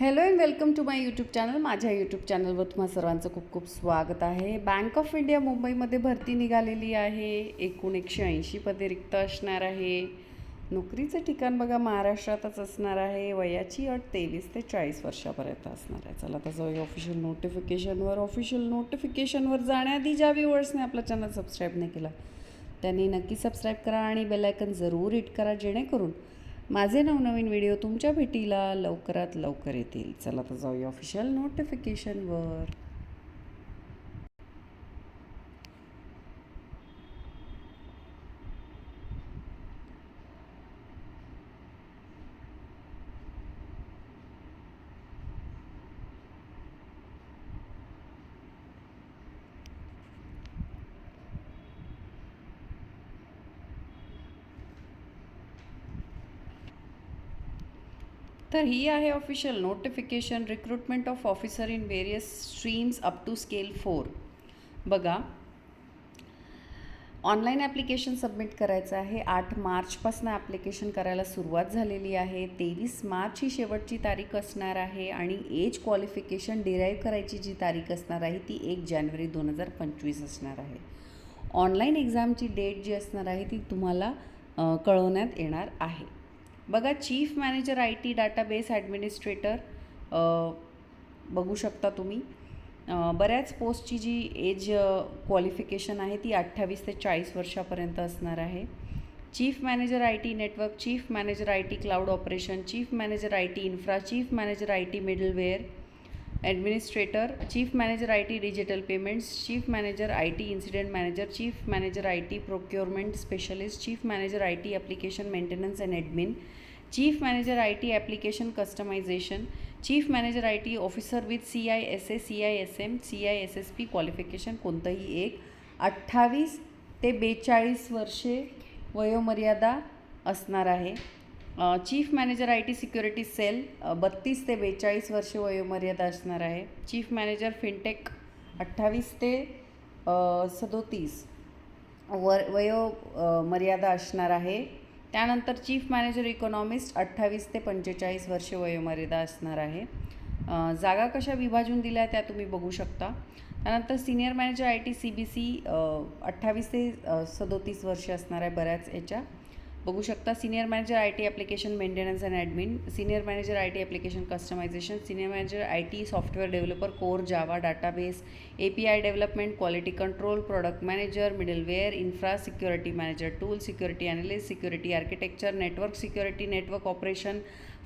Hello and welcome to my YouTube channel माझ्या YouTube चॅनलवर तुम्हा सर्वांचं खूप खूप स्वागत आहे. बँक ऑफ इंडिया मुंबईमध्ये भरती निघालेली आहे. एकूण एकशे ऐंशी पदे रिक्त असणार आहे. नोकरीचं ठिकाण बघा महाराष्ट्रातच असणार आहे. वयाची अट तेवीस ते चाळीस वर्षापर्यंत असणार आहे. चला आता जाऊया ऑफिशियल नोटिफिकेशनवर ऑफिशियल नोटिफिकेशनवर जाण्याआधी ज्या व्ह्युअर्सने आपलं चॅनल सबस्क्राईब नाही केला त्यांनी नक्की सबस्क्राईब करा आणि बेलायकन जरूर हिट करा जेणेकरून माझे नवनवीन व्हिडिओ तुमच्या भेटीला लवकरात लवकर येतील. चला तर जाऊया ऑफिशियल नोटिफिकेशनवर तर ही आहे official notification recruitment of officer in various streams up to scale four बघा ऑनलाईन ॲप्लिकेशन सबमिट करायचं आहे. आठ मार्चपासून ॲप्लिकेशन करायला सुरुवात झालेली आहे. तेवीस मार्च ही शेवटची तारीख असणार आहे आणि एज क्वालिफिकेशन डिराईव्ह करायची जी तारीख असणार आहे ती एक जानेवारी दोन हजार पंचवीस असणार आहे. ऑनलाईन एक्झामची डेट जी असणार आहे ती तुम्हाला कळवण्यात येणार आहे. बघा chief manager I T database administrator बघू शकता तुम्ही. बऱ्याच पोस्टची जी एज क्वालिफिकेशन आहे ती अठ्ठावीस ते चाळीस वर्षापर्यंत असणार आहे. Chief manager I T network chief manager I T cloud operation chief manager I T infra chief manager I T middleware administrator chief manager I T digital payments chief manager I T incident manager chief manager I T procurement specialist chief manager I T application maintenance and admin chief manager I T application customisation chief manager I T officer with C I S A C I S M C I S S P qualification कोणतंही एक अठ्ठावीस ते बेचाळीस वर्षे वयोमर्यादा असणार आहे. Chief manager I T security cell बत्तीस ते बेचाळीस वर्षे वयोमर्यादा असणार आहे. चीफ मॅनेजर फिनटेक अठ्ठावीस ते सदोतीस वर वयो मर्यादा असणार आहे. त्यानंतर चीफ मॅनेजर इकॉनॉमिस्ट अठ्ठावीस ते पंचेचाळीस वर्षे वयोमर्यादा असणार आहे. जागा कशा विभाजून दिल्या त्या तुम्ही बघू शकता. त्यानंतर senior manager I T C B C अठ्ठावीस ते सदोतीस वर्षे असणार आहे बऱ्याच याच्या. बघू शकता senior manager I T application maintenance and admin senior manager I T application customisation senior manager I T software developer core Java database A P I development quality control product manager middleware infra security manager tool security analyst security architecture network security network operation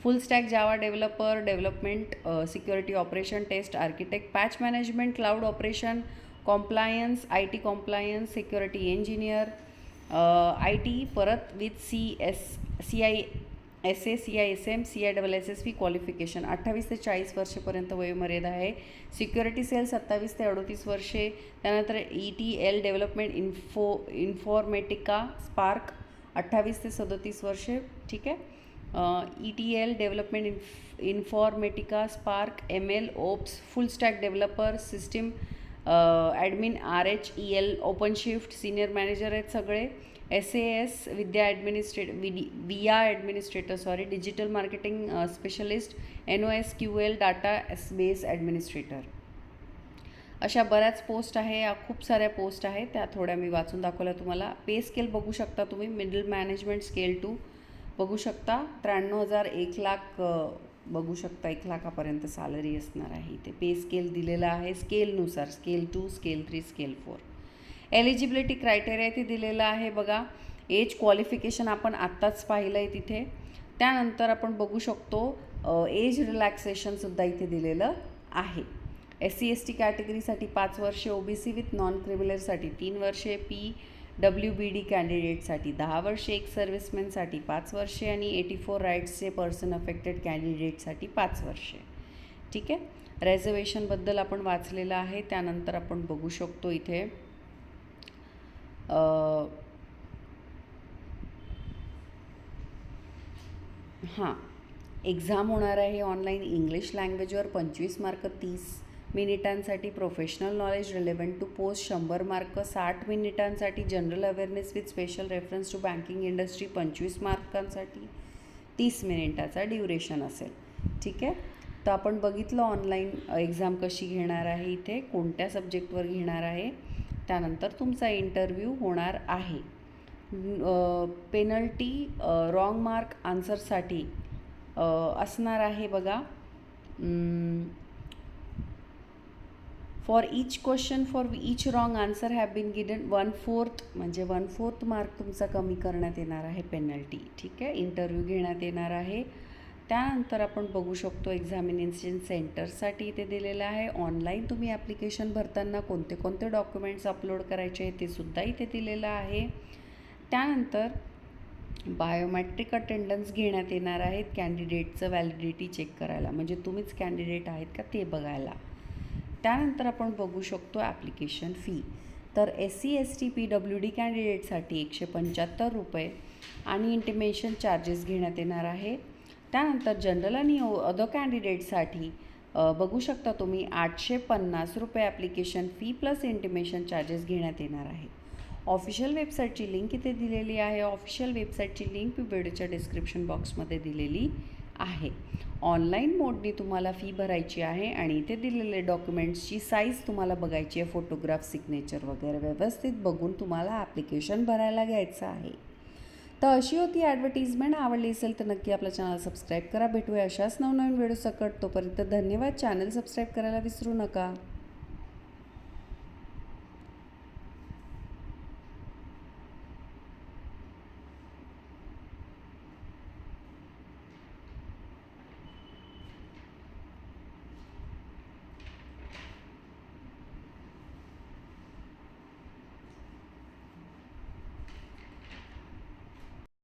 full stack Java developer development security operation test architect patch management cloud operation compliance I T compliance security engineer I T परत with C S C I S A C I S M C I double S S P qualification अठ्ठावीस ते चाळीस वर्षेपर्यंत वयोमर्यादा आहे. Security sale सत्तावीस ते अडतीस वर्षे. त्यानंतर E T L development info Informatica Spark अठ्ठावीस ते सदोतीस वर्षे. ठीक आहे? E T L development info Informatica Spark M L ops full stack developer system admin R H E L OpenShift senior manager आहेत सगळे. एस ए एस विद्या administrate विडी Viya administrator sorry digital marketing specialist N O S Q L data S base administrator अशा बऱ्याच post आहे या खूप साऱ्या पोस्ट आहेत त्या थोड्या मी वाचून दाखवल्या तुम्हाला. पे स्केल बघू शकता तुम्ही मिडल मॅनेजमेंट स्केल टू बघू शकता त्र्याण्णव हजार एक लाख बघू शकता एक लाखापर्यंत सॅलरी असणार आहे इथे. पे स्केल दिलेला आहे स्केलनुसार scale two scale three scale four eligibility criteria इथे दिलेला आहे बघा. एज क्वालिफिकेशन आपण आत्ताच पाहिलं आहे तिथे. त्यानंतर आपण बघू शकतो एज रिलॅक्सेशनसुद्धा इथे दिलेलं आहे. एस सी एस टी कॅटेगरीसाठी पाच वर्षे O B C with non क्रिमिनलसाठी तीन वर्षे पी डब्ल्यू बी डी कॅन्डिडेटसाठी दहा वर्षे एक सर्व्हिसमॅनसाठी पाच वर्षे आणि एटी फोर राईट्सचे पर्सन अफेक्टेड कॅन्डिडेटसाठी पाच वर्षे. ठीक आहे? रेझर्वेशनबद्दल आपण वाचलेलं आहे. त्यानंतर आपण बघू शकतो इथे. हां. एक्झाम होणार आहे ऑनलाईन इंग्लिश लँग्वेजवर पंचवीस मार्क तीस. मिनिटांसाठी professional knowledge relevant to post शंभर मार्क साठ मिनिटांसाठी general awareness with special reference to banking industry पंचवीस मार्कांसाठी तीस मिनिटाचा ड्युरेशन असेल. ठीक आहे? तर आपण बघितलं ऑनलाईन एक्झाम कशी घेणार आहे इथे कोणत्या सब्जेक्टवर घेणार आहे त्यानंतर तुमचा इंटरव्ह्यू होणार आहे. पेनल्टी रॉंग मार्क आन्सरसाठी असणार आहे बघा. For each question for each wrong answer have been given one fourth म्हणजे वन फोर्थ मार्क तुमचा कमी करण्यात येणार आहे पेनल्टी ठीक आहे? इंटरव्ह्यू घेण्यात येणार आहे. त्यानंतर आपण बघू शकतो एक्झामिनेशन सेंटरसाठी इथे दिलेलं आहे. ऑनलाईन तुम्ही ॲप्लिकेशन भरताना कोणते कोणते डॉक्युमेंट्स अपलोड करायचे ते सुद्धा इथे दिलेलं आहे. त्यानंतर बायोमॅट्रिक अटेंडन्स घेण्यात येणार आहेत. कॅन्डिडेटचं व्हॅलिडिटी चेक करायला. म्हणजे तुम्हीच कॅन्डिडेट आहेत का ते बघायला. त्यानंतर आपण बघू शकतो ॲप्लिकेशन फी तर S C S T P W D कॅन्डिडेटसाठी एकशे पंच्याहत्तर रुपये आणि इंटिमेशन चार्जेस घेण्यात येणार आहे. त्यानंतर जनरल आणि अदर कॅन्डिडेटसाठी बघू शकता तुम्ही आठशे पन्नास रुपये application fee plus intimation charges घेण्यात येणार आहे. ऑफिशियल वेबसाईटची लिंक इथे दिलेली आहे. ऑफिशियल वेबसाईटची लिंक व्हिडिओच्या डिस्क्रिप्शन बॉक्समध्ये दिलेली. आहे. ऑनलाईन मोडनी तुम्हाला फी भरायची आहे आणि इथे दिलेले डॉक्युमेंट्सची साईज तुम्हाला बघायची आहे फोटोग्राफ सिग्नेचर वगैरे व्यवस्थित बघून तुम्हाला ॲप्लिकेशन भरायला घ्यायचं आहे. तर अशी होती ॲडव्हर्टिजमेंट आवडली असेल तर नक्की आपला चॅनल सबस्क्राईब करा. भेटूया अशाच नवनवीन व्हिडिओ सकट. तोपर्यंत धन्यवाद. चॅनल सबस्क्राईब करायला विसरू नका.